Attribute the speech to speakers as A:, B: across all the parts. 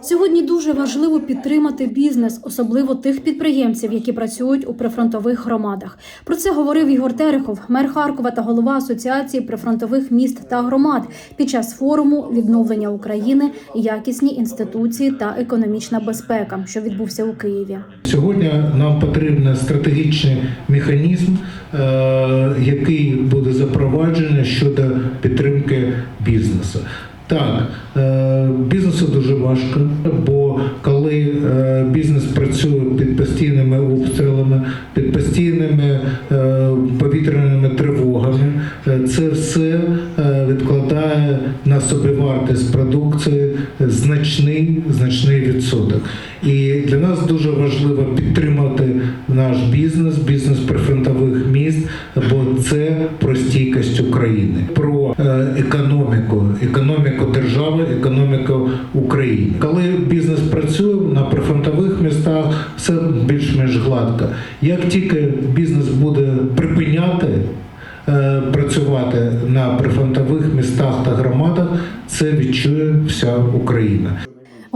A: Сьогодні дуже важливо підтримати бізнес, особливо тих підприємців, які працюють у прифронтових громадах. Про це говорив Ігор Терехов, мер Харкова та голова Асоціації прифронтових міст та громад під час форуму відновлення України, якісні інституції та економічна безпека, що відбувся у Києві.
B: Сьогодні нам потрібен стратегічний механізм, е, який буде запроваджений щодо підтримки бізнесу. Так, е, бізнесу дуже важко, бо коли е, бізнес працює під постійними обстрілами, під постійними е, повітряними тривогами, це все відкладає на собівартість продукції значний значний відсоток. І для нас дуже важливо підтримати наш бізнес, бізнес прифронтових міст, бо це про стійкість України, економіку, держави, економіку України. Коли бізнес працює на прифронтових містах, все більш-менш гладко. Як тільки бізнес буде припиняти е, працювати на прифронтових містах та громадах, це відчує вся Україна.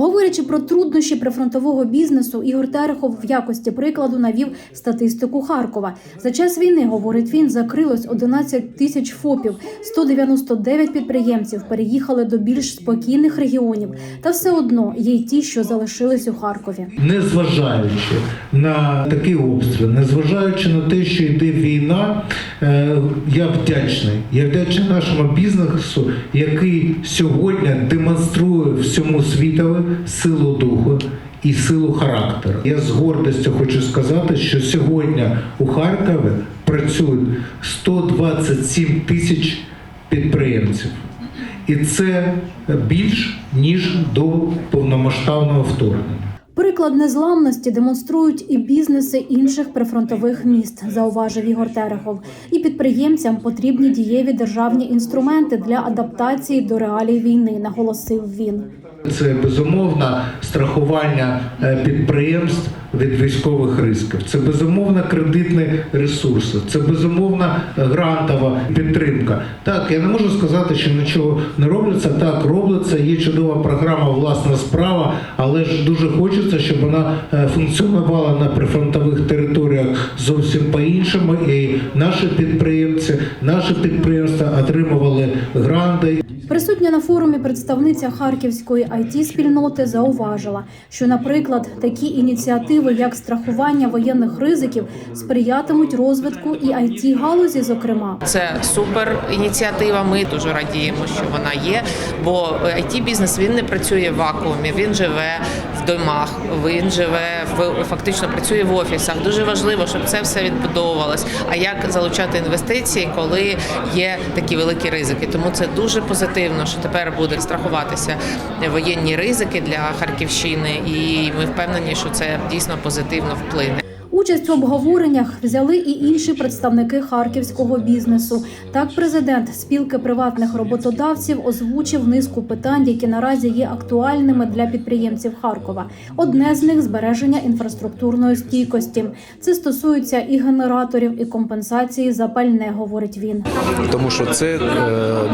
A: Говорячи про труднощі прифронтового бізнесу, Ігор Терехов в якості прикладу навів статистику Харкова. За час війни, говорить він, закрилось 11 тисяч ФОПів, 199 підприємців переїхали до більш спокійних регіонів. Та все одно є й ті, що залишились у Харкові.
B: Незважаючи на такий обстріл, незважаючи на те, що йде війна, е, я вдячний. Я вдячний нашому бізнесу, який сьогодні демонструє всьому світові силу духу. І силу характеру. Я з гордістю хочу сказати, що сьогодні у Харкові працюють 127 тисяч підприємців. І це більш ніж до повномасштабного вторгнення.
A: Приклад незламності демонструють і бізнеси інших прифронтових міст, зауважив Ігор Терехов. І підприємцям потрібні дієві державні інструменти для адаптації до реалій війни, наголосив він.
B: Це безумовно страхування е, підприємств від військових ризиків. Це безумовно кредитні ресурси, це безумовно грантова підтримка. Так, я не можу сказати, що нічого не робиться. Так, робиться. Є чудова програма Власна справа, але ж дуже хочеться, щоб вона е, функціонувала на прифронтових територіях зовсім по-іншому. І наші підприємці, наші підприємства отримували гранти.
A: Присутня на форумі представниця харківської it спільноти зауважила, що, наприклад, такі ініціативи, як страхування воєнних ризиків, сприятимуть розвитку і it галузі, зокрема.
C: Це супер ініціатива. Ми дуже радіємо, що вона є. Бо it бізнес він не працює в вакуумі. Він живе в домах, він живе в фактично працює в офісах. Дуже важливо, щоб це все відбудовувалось. А як залучати інвестиції, коли є такі великі ризики? Тому це дуже позитивно, що тепер буде страхуватися воєнні ризики для Харківщини, і ми впевнені, що це дійсно позитивно вплине.
A: Участь в обговореннях взяли і інші представники харківського бізнесу. Так, президент спілки приватних роботодавців озвучив низку питань, які наразі є актуальними для підприємців Харкова. Одне з них збереження інфраструктурної стійкості. Це стосується і генераторів, і компенсації за пальне, говорить він.
D: тому що це е,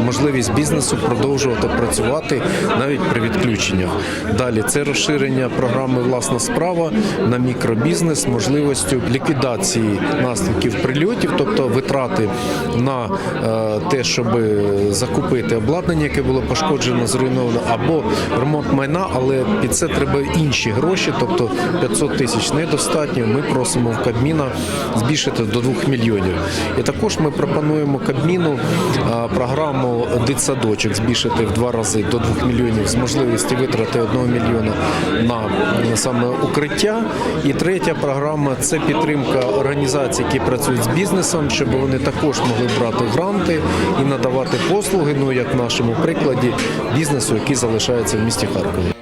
D: можливість бізнесу продовжувати працювати навіть при відключеннях. Далі це розширення програми Власна справа на мікробізнес, можливістю ліквідації наслідків прильотів, тобто витрати на е, те, щоб закупити обладнання, яке було пошкоджено, зруйновано, або ремонт майна, але під це треба інші гроші, тобто 500 тисяч недостатньо. Ми просимо в Кабміна збільшити до 2 мільйонів. І також ми пропонуємо Кабміну програму дитсадочок збільшити в два рази до 2 мільйонів з можливості витрати 1 мільйона на саме укриття. І третя програма це підтримка організацій, які працюють з бізнесом, щоб вони також могли брати гранти і надавати послуги. Ну як в нашому прикладі бізнесу, який залишається в місті Харкові.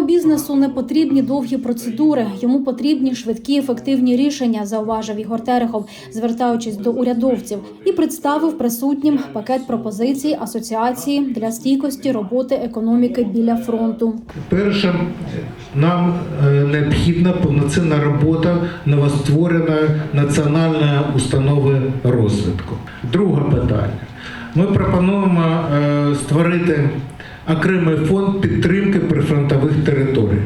A: Прифронтовому бізнесу не потрібні довгі процедури. Йому потрібні швидкі ефективні рішення, зауважив Ігор Терехов, звертаючись до урядовців, і представив присутнім пакет пропозицій асоціації для стійкості роботи економіки біля фронту.
B: Перше, нам е, необхідна повноцінна робота новоствореної національної установи розвитку. Друге питання. Ми пропонуємо е, створити окремий фонд підтримки прифронтових територій.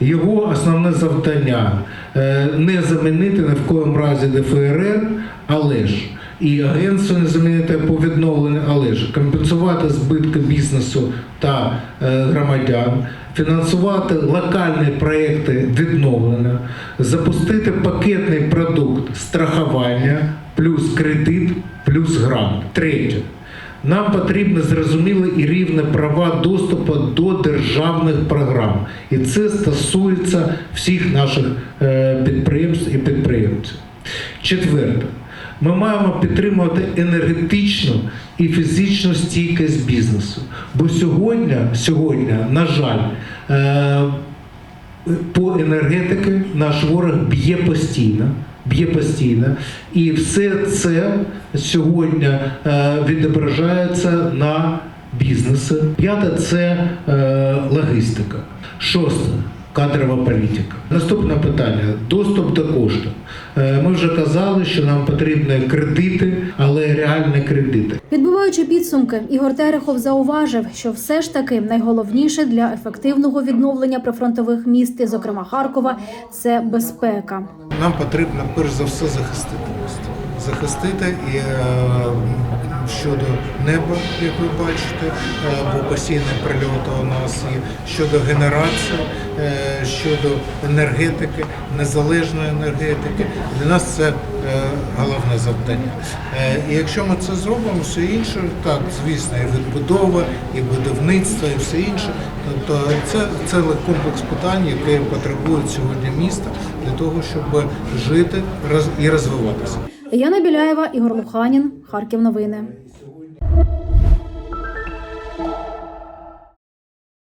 B: Його основне завдання е, не замінити ні в коєму разі ДФРР, але ж і агентство не замінити по відновленню, але ж компенсувати збитки бізнесу та е, громадян, фінансувати локальні проекти відновлення, запустити пакетний продукт страхування плюс кредит, плюс грант. Третє. Нам потрібно зрозуміле і рівне права доступу до державних програм. І це стосується всіх наших е, підприємств і підприємців. Четверте. Ми маємо підтримувати енергетичну і фізичну стійкість бізнесу. Бо сьогодні, сьогодні на жаль, е, по енергетики наш ворог б'є постійно. Б'є постійно, і все це сьогодні е, відображається на бізнесі. П'яте це е, логістика. Шосте кадрова політика. Наступне питання: доступ до коштів. Е, ми вже казали, що нам потрібні кредити, але реальні кредити.
A: Підбиваючи підсумки, Ігор Терехов зауважив, що все ж таки найголовніше для ефективного відновлення прифронтових міст, і, зокрема Харкова, це безпека.
E: Нам потрібно перш за все захистити місто. Захистити і е, щодо неба, як ви бачите, бо постійні прильоти у нас є, щодо генерації, е, щодо енергетики, незалежної енергетики. Для нас це е, головне завдання. Е, і якщо ми це зробимо, все інше, так, звісно, і відбудова, і будівництво, і все інше. Тобто це цілий комплекс питань, які потребують сьогодні міста для того, щоб жити і розвиватися.
A: Яна Біляєва, Ігор Луханін, Харків. Новини.